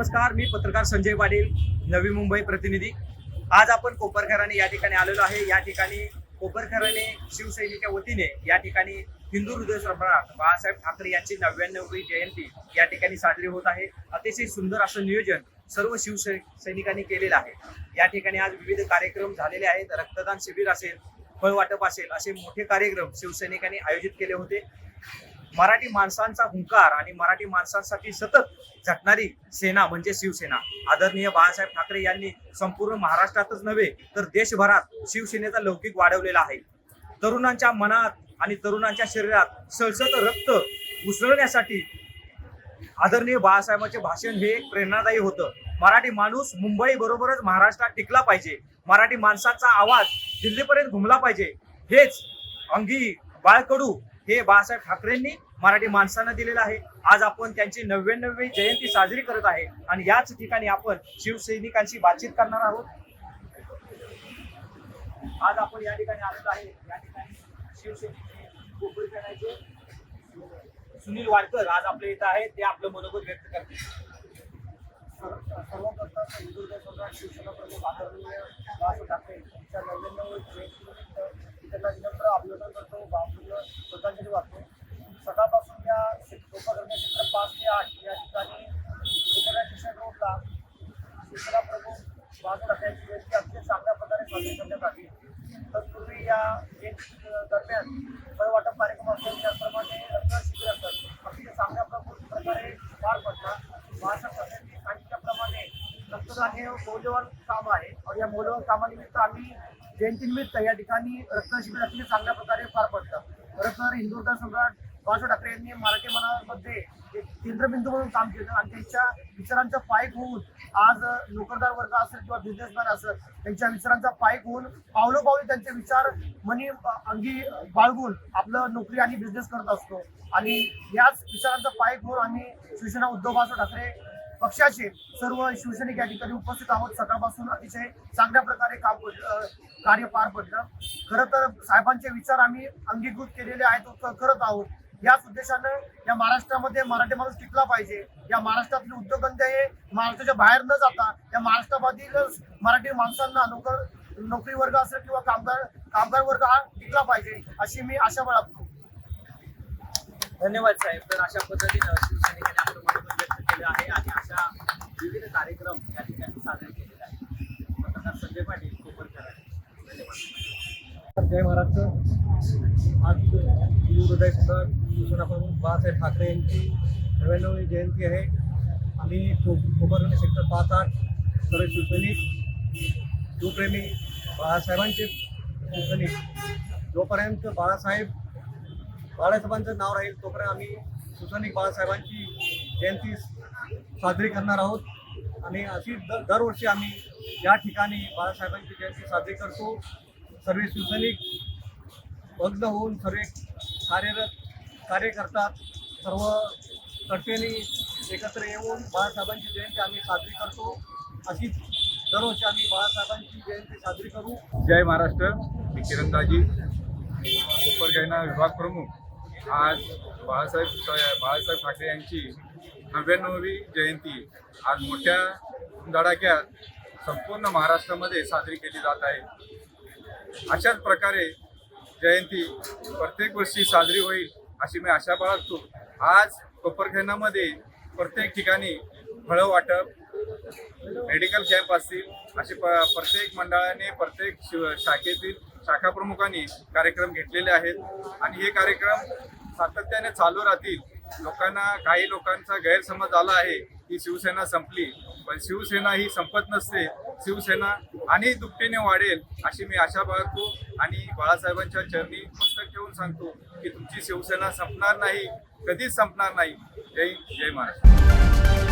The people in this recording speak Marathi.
नमस्कार मी पत्रकार संजय पाटील नवी मुंबई प्रतिनिधी. आज आपण कोपरखराने या ठिकाणी आलेलो आहे. या ठिकाणी कोपरखराने शिवसैनिकच्या वतीने या ठिकाणी हिंदू हृदय सम्राट बाळासाहेब ठाकरे यांची नव्याण्णवी जयंती या ठिकाणी साजरी होत आहे. अतिशय सुंदर असं नियोजन सर्व शिवसैनिकांनी केलेलं आहे. या ठिकाणी आज विविध कार्यक्रम झालेले आहेत. रक्तदान शिबिर असेल फळ वाटप असेल असे मोठे कार्यक्रम शिवसैनिकांनी आयोजित केले होते. मराठी माणसांचा हुंकार आणि मराठी माणसांसाठी सतत झटणारी सेना म्हणजे शिवसेना. आदरणीय बाळासाहेब ठाकरे यांनी संपूर्ण महाराष्ट्रातच नव्हे तर देशभरात शिवसेनेचा लौकिक वाढवलेला आहे. तरुणांच्या मनात आणि तरुणांच्या शरीरात सळसत रक्त उसळण्यासाठी आदरणीय बाळासाहेबांचे भाषण हे एक प्रेरणादायी होतं. मराठी माणूस मुंबई बरोबरच महाराष्ट्रात टिकला पाहिजे. मराठी माणसाचा आवाज दिल्लीपर्यंत घुमला पाहिजे. हेच अंगी बाळकडू हे बाळासाहेब ठाकरेंनी मराठी माणसांना दिलेला आहे. आज आपण त्यांची नव्याण्णवी जयंती साजरी करत आहे. आणि याच ठिकाणी आपण शिवसैनिकांशी बातचीत करणार आहोत. आज आपण या ठिकाणी आलेलो आहे. या ठिकाणी शिवसैनिक सुनील वाडकर आज आपल्या इथं आहेत. ते आपलं मनोगत व्यक्त करतील. सर्व- सर्वप्रथम हिंदुत्व सम्राट शिवसेना प्रमुख आदरणीय बाळासाहेब ठाकरे यांच्या नव्याण्णव जयंतीनिमित्त त्यांना विनम्र अभिवादन करतो भावपूर्ण श्रद्धांजली वाटतो सकाळपासून या उपकरणे क्षेत्र पाच ते आठ या ठिकाणी उपकरण स्टेशन रोडला शिवसेना प्रमुख बाळासाहेब ठाकरे यांची जयंती अतिशय चांगल्या प्रकारे साजरी करण्यात आली तत्पूर्वी या जयंती दरम्यान फळ वाटप कार्यक्रम असेल त्याचप्रमाणे रक्तदान शिबिर असतात अतिशय चांगल्या प्रकारे प्रकारे पार पडला सांगितल्याप्रमाणे रक्तदान हे मौल्यवान काम आहे. आणि या मौल्यवान कामानिमित्त आम्ही जयंतीनिमित्त या ठिकाणी रक्तदान शिबिर अतिशय चांगल्या प्रकारे पार पडतं खरं तर हिंदुस्थान सम्राट बाळासाहेब ठाकरे यांनी मराठी मनामध्ये एक केंद्रबिंदू म्हणून काम केलं आणि त्यांच्या विचारांचा पायक होऊन आज नोकरदार वर्ग असेल किंवा बिझनेसमॅन असेल त्यांच्या विचारांचा पायक होऊन पावलोपावली त्यांचे विचार मनी अंगी बाळगून आपलं नोकरी आणि बिझनेस करत असतो. आणि याच विचारांचा पायक होऊन आम्ही शिवसेना उद्धव बाळासाहेब ठाकरे पक्षाचे सर्व शिवसैनिक या ठिकाणी उपस्थित आहोत. सकाळपासून अतिशय चांगल्या प्रकारे काम कार्य पार पडलं. खरं तर साहेबांचे विचार आम्ही अंगीकृत केलेले आहेत करत आहोत. याच उद्देशानं या महाराष्ट्रामध्ये मराठी माणूस टिकला पाहिजे. या महाराष्ट्रातले उद्योगधंदे हे महाराष्ट्राच्या बाहेर न जाता या महाराष्ट्रामधीलच मराठी माणसांना नोकर नोकरी वर्ग असेल किंवा कामगार कामगार वर्ग हा टिकला पाहिजे अशी मी आशा बाळगतो. धन्यवाद साहेब. तर अशा पद्धतीनं शिवसैनिकांनी आपलं मनोगत व्यक्त केलं आहे आणि अशा विविध कार्यक्रम या ठिकाणी साजरे केलेले आहेत. पत्रकार संजय पाटील कोपरकर. आहे धन्यवाद. जय महाराष्ट्र. आज हृदय सम्राट शिवसेना प्रमुख बाळासाहेब ठाकरे यांची नव्याण्णवी जयंती आहे आम्ही को सेक्टर पाच आठ सर्व शिवसैनिक शिवप्रेमी बाळासाहेबांचे शिवसैनिक जोपर्यंत बाळासाहेब बाळासाहेबांचं नाव राहील तोपर्यंत आम्ही शिवसैनिक बाळासाहेबांची जयंती साजरी करणार आहोत आणि अशी दर दरवर्षी आम्ही या ठिकाणी बाळासाहेबांची जयंती साजरी करतो. सर्व शिवसैनिक बंद होऊन सर्वे कार्यरत कार्य करतात सर्व कर्त्यांनी एकत्र येऊन बाळासाहेबांची जयंती आम्ही साजरी करतो. अशीच दरवर्षी आम्ही बाळासाहेबांची जयंती साजरी करू. जय महाराष्ट्र. मी किरणदाजी कोपरगायना विभाग प्रमुख. आज बाळासाहेब बाळासाहेब ठाकरे यांची नव्याण्णवी जयंती. आज मोठ्या धडाक्यात संपूर्ण महाराष्ट्रामध्ये साजरी केली जात आहे. अशाच प्रकारे जयंती प्रत्येक वर्षी साजरी होईल अशी मी आशा बाळगतो. आज कोपरखैनामध्ये प्रत्येक ठिकाणी फळं वाटप मेडिकल कॅम्प असतील असे प प्रत्येक मंडळाने प्रत्येक शिव शाखेतील शाखा प्रमुखांनी कार्यक्रम घेतलेले आहेत. आणि हे कार्यक्रम सातत्याने चालू राहतील. लोकांना काही लोकांचा गैरसमज आला आहे की शिवसेना संपली. पण शिवसेना ही संपत नसते. शिवसेना आणि दुपटीने वाढेल अशी मी आशा बाळगतो आणि बाळासाहेबांच्या चरणी पुस्तक ठेवून सांगतो की तुमची शिवसेना संपणार नाही कधीच संपणार नाही. जय जय महाराष्ट्र.